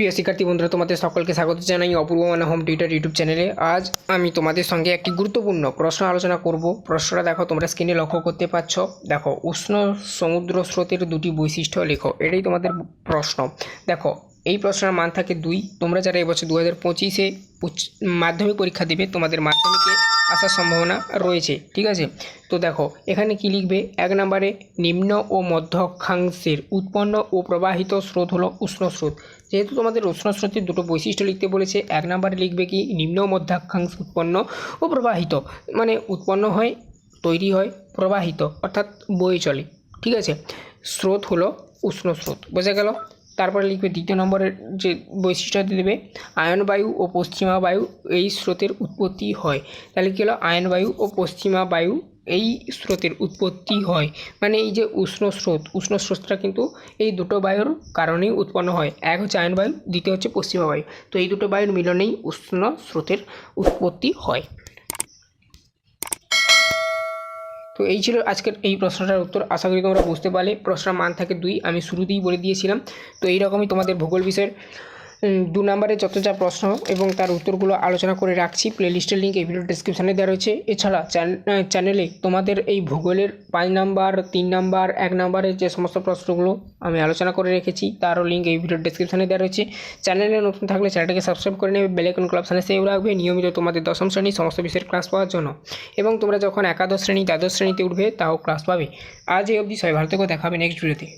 প্রিয় শিক্ষার্থী বন্ধুরা, তোমাদের সকলকে স্বাগত জানাই অপূর্ব মানে হোম টিউটার ইউটিউব চ্যানেলে। আজ আমি তোমাদের সঙ্গে একটি গুরুত্বপূর্ণ প্রশ্ন আলোচনা করব। প্রশ্নটা দেখো, তোমরা স্ক্রিনে লক্ষ্য করতে পারছ। দেখো, উষ্ণ সমুদ্র স্রোতের দুটি বৈশিষ্ট্য লেখো, এটাই তোমাদের প্রশ্ন। দেখো এই প্রশ্নের মান থাকে দুই। তোমরা যারা এবছর দু হাজার পঁচিশে উচ্চ মাধ্যমিক পরীক্ষা দেবে, তোমাদের মাধ্যমিকে আসার সম্ভাবনা রয়েছে, ঠিক আছে? তো দেখো, এখানে কি লিখবে? এক নম্বরে, নিম্ন ও মধ্য অক্ষাংশের উৎপন্ন ও প্রবাহিত স্রোত হলো উষ্ণ স্রোত। যেহেতু তোমাদের উষ্ণ স্রোতের দুটো বৈশিষ্ট্য লিখতে বলেছে, এক নম্বরে লিখবে কি? নিম্ন ও মধ্যাক্ষাংশ উৎপন্ন ও প্রবাহিত। মানে উৎপন্ন হয়, তৈরি হয়, প্রবাহিত, অর্থাৎ বয়ে চলে, ঠিক আছে? স্রোত হলো উষ্ণ স্রোত, বোঝা গেল? তারপরে লিখবে দ্বিতীয় নম্বরের যে বৈশিষ্ট্যটি দেবে, আয়ন বায়ু ও পশ্চিমা বায়ু এই স্রোতের উৎপত্তি হয়। তাহলে কী হলো? আয়ন বায়ু ও পশ্চিমা বায়ু এই স্রোতের উৎপত্তি হয়। মানে এই যে উষ্ণ স্রোত, উষ্ণ স্রোতটা কিন্তু এই দুটো বায়ুর কারণেই উৎপন্ন হয়। এক হচ্ছে আয়ন বায়ু, দ্বিতীয় হচ্ছে পশ্চিমা বায়ু। তো এই দুটো বায়ুর মিলনেই উষ্ণ স্রোতের উৎপত্তি হয়। তো এই ছিল আজকের এই প্রশ্নটার উত্তর। আশা করি তোমরা বুঝতে পারলে। প্রশ্নের মান থাকে দুই। আমি শুরুতেই বলে দিয়েছিলাম। তো এইরকমই তোমাদের ভূগোল বিষয়ের দু নম্বরে যত যা প্রশ্ন এবং তার উত্তরগুলো আলোচনা করে রাখছি প্লেলিস্টের লিঙ্ক এই ভিডিও ডিসক্রিপশানে দেওয়া রয়েছে। এছাড়া চ্যানেলে তোমাদের এই ভূগোলের পাঁচ নাম্বার, তিন নাম্বার, এক নাম্বারের যে সমস্ত প্রশ্নগুলো আমি আলোচনা করে রেখেছি, তারও লিঙ্ক এই ভিডিও ডিসক্রিপশানে দেওয়া রয়েছে। চ্যানেলে নতুন থাকলে চ্যানেলটাকে সাবস্ক্রাইব করে নেবে বেলাইকন ক্লাব সামনে সেভ রাখবে, নিয়মিত তোমাদের দশম শ্রেণি সমস্ত বিষয়ের ক্লাস পাওয়ার জন্য। এবং তোমরা যখন একাদশ শ্রেণি, দ্বাদশ শ্রেণীতে উঠবে, তাও ক্লাস পাবে। আজ এই অবধি সবাই ভালো থেকো, দেখা হবে নেক্সট ভিডিওতে